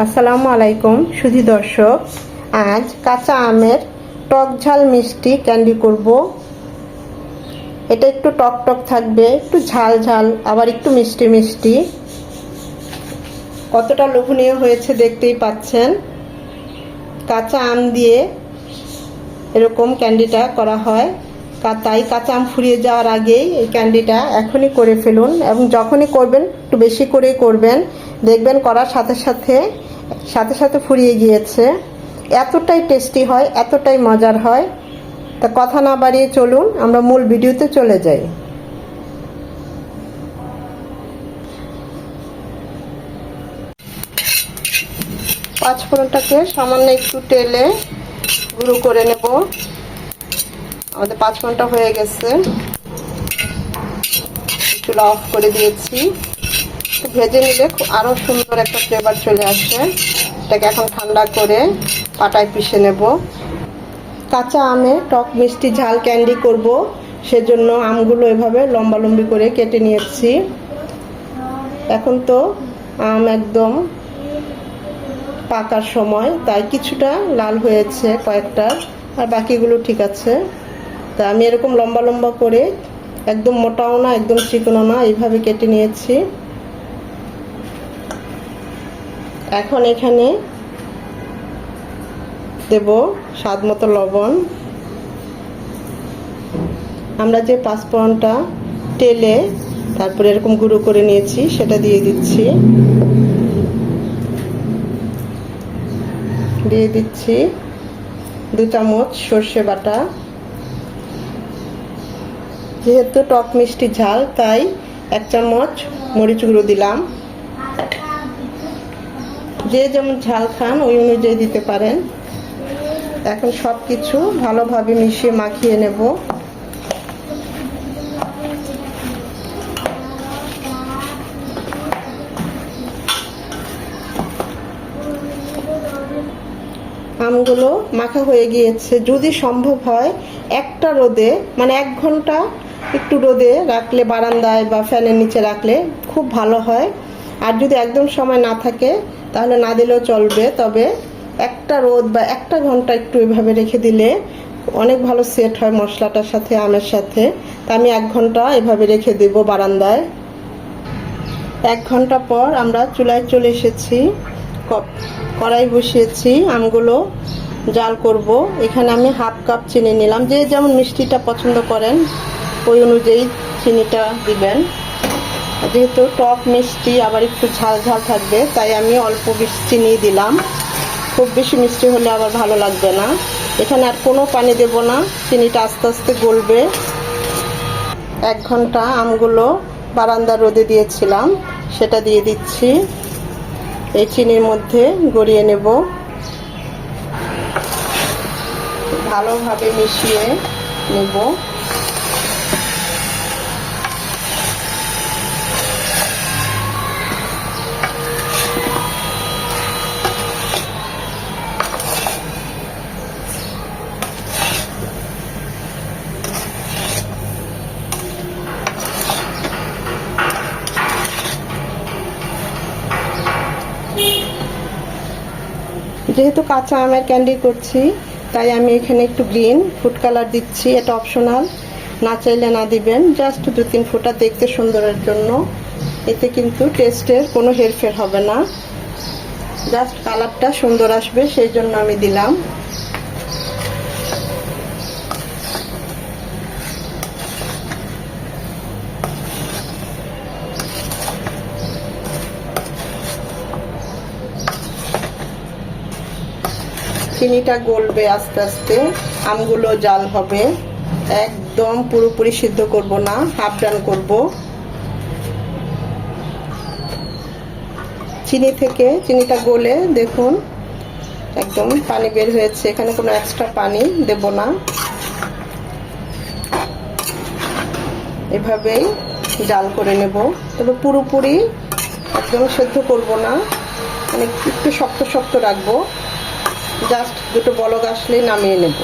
আসসালামু আলাইকুম, সুধি দর্শক। আজ কাঁচা আমের টক ঝাল মিষ্টি ক্যান্ডি করব। এটা একটু টক টক থাকবে, একটু ঝাল ঝাল, আবার একটু মিষ্টি মিষ্টি। কতটা লোভনীয় হয়েছে দেখতেই পাচ্ছেন। কাঁচা আম দিয়ে এরকম ক্যান্ডিটা করা হয়। তাই কাঁচা আম ফুরিয়ে যাওয়ার আগেই এই ক্যান্ডিটা এখনই করে ফেলুন এবং যখনই করবেন, একটু বেশি করেই করবেন। দেখবেন করার সাথে সাথে সাথে সাথে ফুরিয়ে গিয়েছে। এতটাই টেস্টি হয়, এতটাই মজার হয়। তা কথা না বাড়িয়ে চলুন, আমরা মূল ভিডিওতে চলে যাই। পাঁচ ফোড়নটাকে সামান্য একটু তেলে গুঁড়ো করে নেব। আমাদের পাঁচ ঘণ্টা হয়ে গেছে। চুলা অফ করে দিয়েছি। ভেজে নিলে আরও সুন্দর একটা ফ্লেভার চলে আসে। এটাকে এখন ঠান্ডা করে পাটায় পিষে নেব। কাঁচা আমে টক মিষ্টি ঝাল ক্যান্ডি করব। সেজন্য আমগুলো এভাবে লম্বা লম্বি করে কেটে নিয়েছি। এখন তো আম একদম পাকার সময়, তাই কিছুটা লাল হয়েছে কয়েকটা, আর বাকিগুলো ঠিক আছে। তা আমি এরকম লম্বা লম্বা করে, একদম মোটাও না, একদম চিকনও না, এইভাবে কেটে নিয়েছি। এখন এখানে দেব স্বাদ মতো লবণ। আমরা যে পাঁচফোড়নটা তেলে তারপরে এরকম গুঁড়ো করে নিয়েছি, সেটা দিয়ে দিচ্ছি। দিয়ে দিচ্ছি দু চামচ সর্ষে বাটা। যেহেতু টক মিষ্টি ঝাল, তাই এক চামচ মরিচ গুঁড়ো দিলাম। যে যেমন ঝাল খান, ওই অনুযায়ী দিতে পারেন। এখন সব কিছু ভালোভাবে মিশিয়ে মাখিয়ে নেব। আমগুলো মাখা হয়ে গিয়েছে। যদি সম্ভব হয় একটা রোদে মানে এক ঘণ্টা একটু রোদে রাখলে, বারান্দায় বা ফ্যানের নিচে রাখলে খুব ভালো হয়। আর যদি একদম সময় না থাকে তাহলে না দিলেও চলবে, তবে একটা রোদ বা একটা ঘণ্টা একটু এভাবে রেখে দিলে অনেক ভালো সেট হয় মশলাটার সাথে, আমের সাথে। তা আমি এক ঘণ্টা এভাবে রেখে দেব বারান্দায়। এক ঘণ্টা পর আমরা চুলায় চলে এসেছি কড়াই বসিয়েছি, আমগুলো জাল করব। এখানে আমি হাফ কাপ চিনি নিলাম। যে যেমন মিষ্টিটা পছন্দ করেন, ওই অনুযায়ী চিনিটা দিবেন। যেহেতু টক মিষ্টি আবার একটু ঝাল ঝাল থাকবে, তাই আমি অল্প বেশি চিনি দিলাম। খুব বেশি মিষ্টি হলে আবার ভালো লাগবে না। এখানে আর কোনো পানি দেব না, চিনিটা আস্তে আস্তে গলবে। এক ঘণ্টা আমগুলো বারান্দা রোদে দিয়েছিলাম, সেটা দিয়ে দিচ্ছি। এই চিনির মধ্যে গড়িয়ে নেব। ভালোভাবে মিশিয়ে নেব। যেহেতু কাঁচা আমের ক্যান্ডি করছি, তাই আমি এখানে একটু গ্রিন ফুড কালার দিচ্ছি, এটা অপশনাল। না চাইলে না দিবেন, জাস্ট দু তিন ফুটা দেখতে সুন্দরের জন্য। এতে কিন্তু টেস্টের কোনো হেরফের হবে না। জাস্ট কালারটা সুন্দর আসবে, সেই জন্য আমি দিলাম। চিনিটা গলবে আস্তে আস্তে, আমগুলো জাল হবে। একদম পুরোপুরি সিদ্ধ করব না হাফ ডান করব। চিনি থেকে চিনিটা গলে দেখুন, একদম পানি বের হয়েছে। এখানে কোনো এক্সট্রা পানি দেব না। এভাবেই জাল করে নেব। তবে পুরোপুরি একদম সেদ্ধ করব না। মানে একটু শক্ত শক্ত রাখব। জাস্ট দুটো বলক আসলেই নামিয়ে নেব।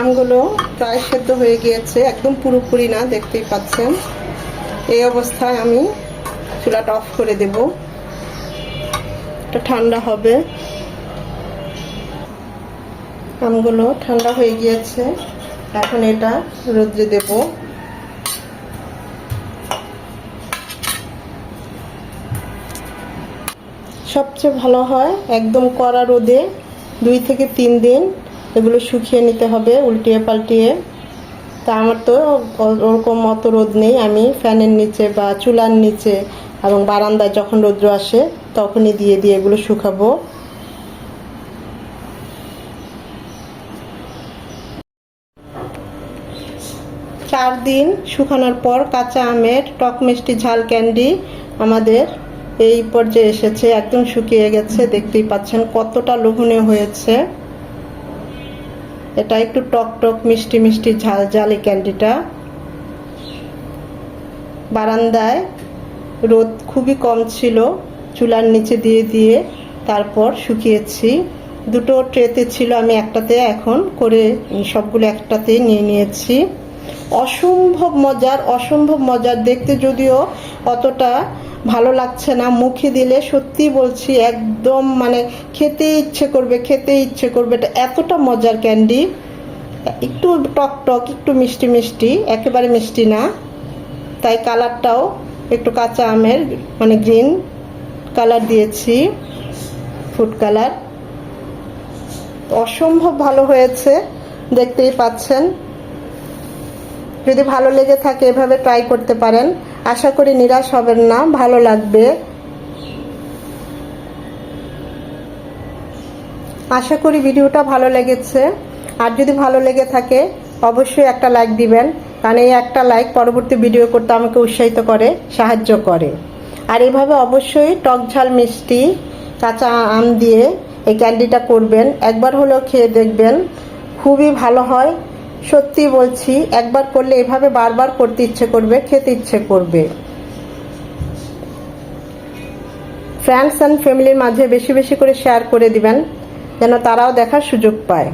আমগুলো প্রায় সেদ্ধ হয়ে গিয়েছে, একদম পুরোপুরি না, দেখতেই পাচ্ছেন। এই অবস্থায় আমি চুলাটা অফ করে দেব। এটা ঠান্ডা হবে। আমগুলো ঠান্ডা হয়ে গিয়েছে। এখন এটা রোদ্রে দেব। সবচেয়ে ভালো হয় একদম কড়া রোদে দুই থেকে তিন দিন এগুলো শুকিয়ে নিতে হবে, উল্টিয়ে পাল্টিয়ে। তা আমার তো ওরকম অত রোদ নেই। আমি ফ্যানের নিচে বা চুলার নিচে এবং বারান্দায় যখন রৌদ্র আসে তখনই দিয়ে দিয়ে এগুলো শুকাবো। চার দিন শুকানোর পর কাঁচা আমের টক মিষ্টি ঝাল ক্যান্ডি আমাদের এই পর্যায়ে এসেছে, একদম শুকিয়ে গেছে। দেখতেই পাচ্ছেন কতটা লোভনীয় হয়েছে। এটা একটু টক টক মিষ্টি মিষ্টি ঝাল ঝালি ক্যান্ডিটা। বারান্দায় রোদ খুবই কম ছিল। চুলার নিচে দিয়ে দিয়ে তারপর শুকিয়েছি। দুটো ট্রেতে ছিল, আমি একটাতে। এখন করে সবগুলো একটাতে নিয়ে নিয়েছি। অসম্ভব মজার অসম্ভব মজার। দেখতে যদিও অতটা ভালো লাগছে না, মুখে দিলে সত্যি বলছি একদম মানে খেতে ইচ্ছে করবে, খেতে ইচ্ছে করবে। এটা এতটা মজার ক্যান্ডি। একটু টক টক, একটু মিষ্টি মিষ্টি, একেবারে মিষ্টি না। তাই কালারটাও একটু কাঁচা আমের মানে গ্রিন কালার দিয়েছি, ফুড কালার। অসম্ভব ভালো হয়েছে, দেখতেই পাচ্ছেন। যদি ভালো লেগে থাকে, এভাবে ট্রাই করতে পারেন। আশা করি নিরাশ হবেন না, ভালো লাগবে। আশা করি ভিডিওটা ভালো লেগেছে। আর যদি ভালো লেগে থাকে, অবশ্যই একটা লাইক দিবেন। কারণ এই একটা লাইক পরবর্তী ভিডিও করতে আমাকে উৎসাহিত করে, সাহায্য করে। আর এইভাবে অবশ্যই টক ঝাল মিষ্টি, কাঁচা আম দিয়ে এই ক্যান্ডিটা করবেন। একবার হলেও খেয়ে দেখবেন। খুবই ভালো হয়। সত্যি বলছি, একবার করলে এভাবে বারবার করতে ইচ্ছে করবে, খেতে ইচ্ছে করবে। ফ্রেন্ডস অ্যান্ড ফ্যামিলির মাঝে বেশি বেশি করে শেয়ার করে দিবেন, যেন তারাও দেখার সুযোগ পায়।